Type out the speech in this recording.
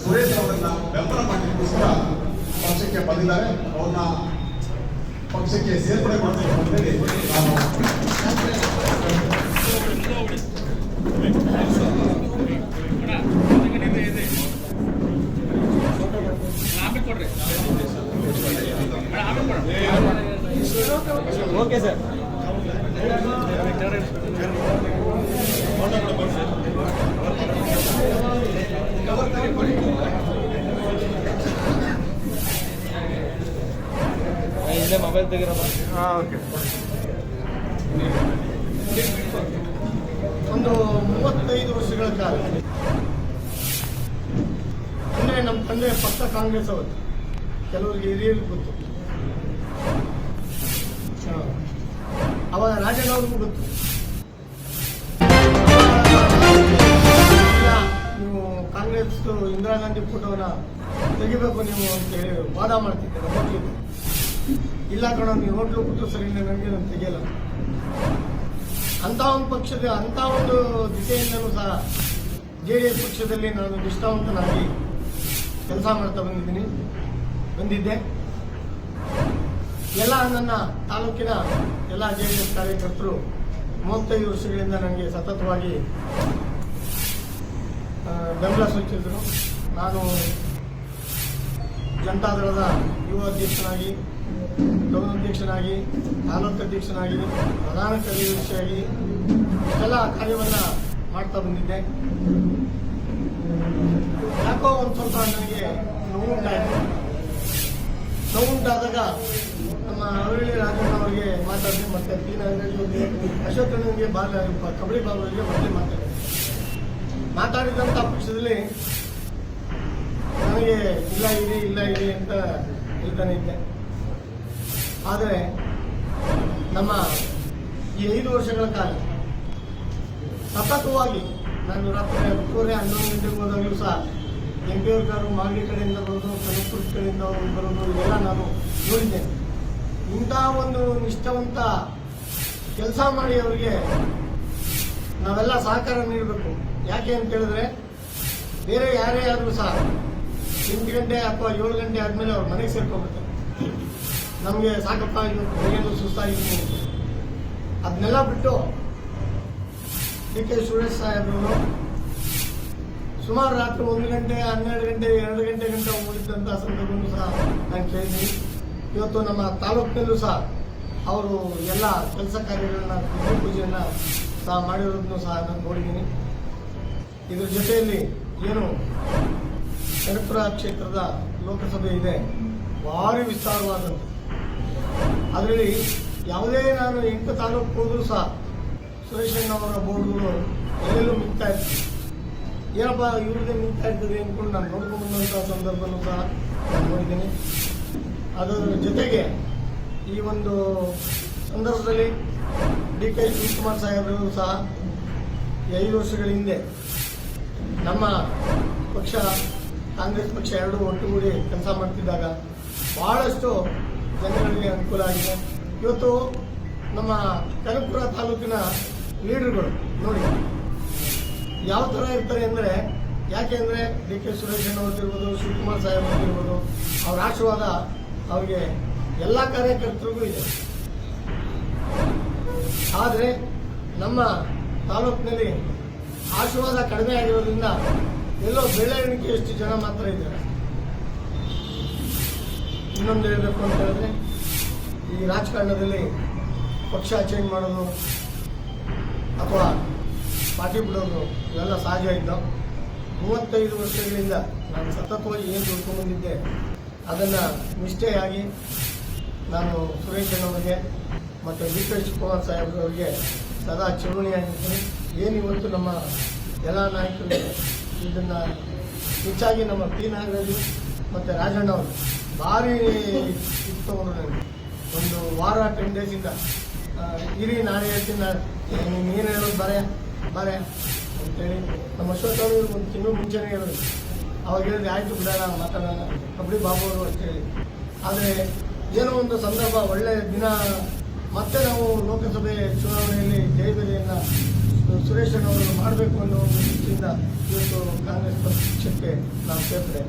ಸುರೇಶ್ ಅವರನ್ನ ಬೆಂಬಲ ಮಾಡಲಿಕ್ಕೋಸ್ಕರ ಪಕ್ಷಕ್ಕೆ ಬಂದಿದ್ದಾರೆ ಅವ್ರನ್ನ ಪಕ್ಷಕ್ಕೆ ಸೇರ್ಪಡೆ ಮಾಡಬೇಕು ಅಂತೇಳಿ ನಾನು ಓಕೆ ಸರ್ ಹಿಂದೆ ಮೊಬೈಲ್ ತೆಗಿರಮ್ಮ ಹಾಂ ಓಕೆ ಒಂದು ಮೂವತ್ತೈದು ವರ್ಷಗಳ ಕಾಲ ಅಂದರೆ ನಮ್ಮ ತಂದೆ ಪಕ್ಕ ಕಾಂಗ್ರೆಸ್ ಅವರು ಕೆಲವರಿಗೆ ಹಿರಿಯರು ಗೊತ್ತು. ಅವಾಗ ರಾಜಣ್ಣವ್ರಿಗೂ ಗೊತ್ತು ಕಾಂಗ್ರೆಸ್ ಇಂದಿರಾ ಗಾಂಧಿ ಫೋಟೋನ ತೆಗಿಬೇಕು ನೀವು ಅಂತ ಹೇಳಿ ವಾದ ಮಾಡ್ತಿದ್ದೆ ಹೋಟ್ಲಿಗೆ ಇಲ್ಲ ಕಣ, ನೀವು ಹೋಟ್ಲು ಕೂತು ಸರಿ ನನಗೆ ನಾನು ತೆಗಿಯಲ್ಲ. ಅಂತ ಒಂದು ಪಕ್ಷದ ಅಂತ ಒಂದು ದಿಸೆಯಿಂದಲೂ ಸಹ ಜೆ ಡಿ ಎಸ್ ಪಕ್ಷದಲ್ಲಿ ನಾನು ನಿಷ್ಠಾವಂತನಾಗಿ ಕೆಲಸ ಮಾಡ್ತಾ ಬಂದಿದ್ದೀನಿ, ಬಂದಿದ್ದೆ. ಎಲ್ಲ ನನ್ನ ತಾಲೂಕಿನ ಎಲ್ಲ ಜೆ ಡಿ ಎಸ್ ಕಾರ್ಯಕರ್ತರು ಮೂವತ್ತೈದು ವರ್ಷಗಳಿಂದ ನನಗೆ ಸತತವಾಗಿ ಬೆಂಬಲ ಸೂಚಿಸಿದರು. ನಾನು ಜನತಾದಳದ ಯುವ ಅಧ್ಯಕ್ಷನಾಗಿ ಗೌರವಾಧ್ಯಕ್ಷನಾಗಿ ತಾಲೂಕು ಅಧ್ಯಕ್ಷನಾಗಿ, ಪ್ರಧಾನ ಕಾರ್ಯದರ್ಶಿಯಾಗಿ ಎಲ್ಲ ಕಾರ್ಯವನ್ನು ಮಾಡ್ತಾ ಬಂದಿದ್ದೆ. ಯಾಕೋ ಒಂದು ಸ್ವಲ್ಪ ನನಗೆ ನೋವುಂಟಾಯಿತು ನೋವುಂಟಾದಾಗ ನಮ್ಮ ಅವಳಿ ರಾಜಣ್ಣ ಅವರಿಗೆ ಮಾತಾಡಿದೆ ಮತ್ತೆ ಪಿ ಅವರಿಗೆ ಅಶೋಕಣ್ಣನಿಗೆ ಬಾಲ, ಕಬಡ್ಡಿ ಬಾಬುವರಿಗೆ ಮತ್ತೆ ಮಾತಾಡಿದೆ ಮಾತಾಡಿದಂಥ ಪಕ್ಷದಲ್ಲಿ ನನಗೆ ಇಲ್ಲ ಇದೆ ಇಲ್ಲ ಇದೆ ಅಂತ ಹೇಳ್ತಾನೆ ಆದರೆ ನಮ್ಮ ಈ ಐದು ವರ್ಷಗಳ ಕಾಲ ಸತತವಾಗಿ ನಾನು ರಾತ್ರಿ ಹತ್ತುವರೆ, ಹನ್ನೊಂದು ಗಂಟೆಗೆ ಹೋದಾಗಲೂ ಸಹ ಎಂ ಪಿ ಮಾಗಡಿ ಕಡೆಯಿಂದ ಬರೋದು, ಕನಕಪುರ ಕಡೆಯಿಂದ ಬರೋದು ಎಲ್ಲ ನಾನು ನೋಡಿದ್ದೇನೆ. ಇಂಥ ಒಂದು ನಿಷ್ಠಾವಂತ ಕೆಲಸ ಮಾಡಿ ಅವರಿಗೆ ನಾವೆಲ್ಲ ಸಹಕಾರ ನೀಡಬೇಕು. ಯಾಕೆ ಅಂತ ಹೇಳಿದ್ರೆ, ಬೇರೆ ಯಾರೇ ಆದರೂ ಸಹ ಎಂಟು ಗಂಟೆ ಅಥವಾ ಏಳು ಗಂಟೆ ಆದಮೇಲೆ ಅವ್ರ ಮನೆಗೆ ಸೇರ್ಕೊಬೇಕು. ನಮಗೆ ಸಾಕಪ್ಪ ಇವತ್ತು ಸುಸ್ತಾಗಿತ್ತು. ಅದನ್ನೆಲ್ಲ ಬಿಟ್ಟು ಡಿ ಕೆ ಸುರೇಶ್ ಸಾಹೇಬ್ರವರು ಸುಮಾರು ರಾತ್ರಿ ಒಂದು ಗಂಟೆ, ಹನ್ನೆರಡು ಗಂಟೆ, ಎರಡು ಗಂಟೆ ಗಂಟೆ ಉಳಿದಂಥ ಸಂದರ್ಭವೂ ಸಹ ನಾನು ಕೇಳಿದ್ದೀನಿ ಇವತ್ತು ನಮ್ಮ ತಾಲೂಕಿನಲ್ಲೂ ಸಹ ಅವರು ಎಲ್ಲ ಕೆಲಸ ಕಾರ್ಯಗಳನ್ನ ಪೂಜೆಯನ್ನು ಸಹ ಮಾಡಿರೋದನ್ನು ಸಹ ನಾನು ನೋಡಿದ್ದೀನಿ. ಇದರ ಜೊತೆಯಲ್ಲಿ ಏನು ಕನಕಪುರ ಕ್ಷೇತ್ರದ ಲೋಕಸಭೆ ಇದೆ, ಭಾರಿ ವಿಸ್ತಾರವಾದಂಥ ಅದರಲ್ಲಿ ಯಾವುದೇ ನಾನು ಎಂಟು ತಾಲೂಕು ಹೋದರೂ ಸಹ ಸುರೇಶಣ್ಣವರ ಬೋರ್ಡ್ಗಳು ಎಲ್ಲೆಲ್ಲೂ ಮಿಗ್ತಾ ಇತ್ತು. ಏನಪ್ಪ ಇವ್ರದ್ದೇ ಮಿಗ್ತಾ ಇರ್ತದೆ ಅಂದ್ಕೊಂಡು ನಾನು ನೋಡ್ಕೊಂಡು ಬಂದಂಥ ಸಂದರ್ಭನೂ ಸಹ ನಾನು ನೋಡಿದ್ದೀನಿ. ಅದರ ಜೊತೆಗೆ ಈ ಒಂದು ಸಂದರ್ಭದಲ್ಲಿ ಡಿ ಕೆ ಶಿವಕುಮಾರ್ ಸಾಹೇಬರು ಸಹ ಐದು ವರ್ಷಗಳ ಹಿಂದೆ ನಮ್ಮ ಪಕ್ಷ, ಕಾಂಗ್ರೆಸ್ ಪಕ್ಷ ಎರಡು ಒಟ್ಟುಗೂಡಿ ಕೆಲಸ ಮಾಡ್ತಿದ್ದಾಗ ಬಹಳಷ್ಟು ಜನಗಳಿಗೆ ಅನುಕೂಲ ಆಗಿದೆ. ಇವತ್ತು ನಮ್ಮ ಕನಕಪುರ ತಾಲೂಕಿನ ಲೀಡರ್ಗಳು ನೋಡಿ, ಯಾವ ಥರ ಇರ್ತಾರೆ ಅಂದರೆ, ಯಾಕೆ ಅಂದರೆ ಡಿ ಕೆ ಸುರೇಶ್ ಅವ್ರದ್ದಿರ್ಬೋದು ಶಿವಕುಮಾರ್ ಸಾಹೇಬ್ ಅವ್ರದ್ದಿರ್ಬೋದು ಅವ್ರ ಆಶೀರ್ವಾದ ಅವ್ರಿಗೆ ಎಲ್ಲ ಕಾರ್ಯಕರ್ತರಿಗೂ ಇದೆ. ಆದರೆ ನಮ್ಮ ತಾಲೂಕಿನಲ್ಲಿ ಆಶೀರ್ವಾದ ಕಡಿಮೆ ಆಗಿರೋದ್ರಿಂದ ಎಲ್ಲೋ ಬೆಳವಣಿಗೆಯಷ್ಟು ಜನ ಮಾತ್ರ ಇದ್ದಾರೆ? ಇನ್ನೊಂದು ಹೇಳಬೇಕು ಅಂತ ಹೇಳಿದ್ರೆ, ಈ ರಾಜಕಾರಣದಲ್ಲಿ ಪಕ್ಷ ಚೇಂಜ್ ಮಾಡೋದು ಅಥವಾ ಪಾರ್ಟಿ ಬಿಡೋದು ಇವೆಲ್ಲ ಸಹಜ ಇದ್ದ. ಮೂವತ್ತೈದು ವರ್ಷಗಳಿಂದ ನಾನು ಸತತವಾಗಿ ಏನು ದುಡ್ಕೊಂಡ್ಬಂದಿದ್ದೆ ಅದನ್ನು ನಿಷ್ಠೆಯಾಗಿ ನಾನು ಸುರೇಶ್ ಅಣ್ಣವರಿಗೆ ಮತ್ತು ಡಿ ಕೆ ಶಿವಕುಮಾರ್ ಸಾಹೇಬ್ರವರಿಗೆ ಸದಾ ಚಿರುಣಿಯಾಗಿದ್ದೀನಿ ಏನು ಇವತ್ತು ನಮ್ಮ ಎಲ್ಲ ನಾಯಕರು ಇದನ್ನು ಹೆಚ್ಚಾಗಿ ನಮ್ಮ ಪಿ ನಾಗರಾಜು ಮತ್ತು ರಾಜಣ್ಣ ಅವರು ಭಾರಿ ಇತ್ತವರು ನನಗೆ. ಒಂದು ವಾರ ಟೆನ್ ಡೇಸಿಂದ ಇರಿ, ನಾಳೆ ಹೇಳ್ತೀನಿ ನೀನು ಹೇಳೋದು ಬರೆ ಬರೆ ಅಂತೇಳಿ ನಮ್ಮ ಅಶೋಕ್ ಅವರು ಒಂದು ತಿಂಗಳು ಮುಂಚೆನೇ ಹೇಳಿದ್ರು. ಅವಾಗ ಹೇಳಿದ್ರೆ, ಆಯಿತು ಬಿಡೋಣ, ಮಾತಾಡೋಣ, ಕಬಡ್ಡಿ ಬಾಬು ಅವರು ಅಂತೇಳಿ. ಆದರೆ ಏನೋ ಒಂದು ಸಂದರ್ಭ ಒಳ್ಳೆಯ ದಿನ ಮತ್ತೆ ನಾವು ಲೋಕಸಭೆ ಚುನಾವಣೆಯಲ್ಲಿ ಜಯಬೆಲೆಯನ್ನ ಸುರೇಶ್ ಅವರು ಮಾಡಬೇಕು ಅನ್ನೋ ಒಂದು ದೃಷ್ಟಿಯಿಂದ ಇವತ್ತು ಕಾಂಗ್ರೆಸ್ ಪಕ್ಷಕ್ಕೆ ನಾವು ಸೇರ್ಪಡೆ.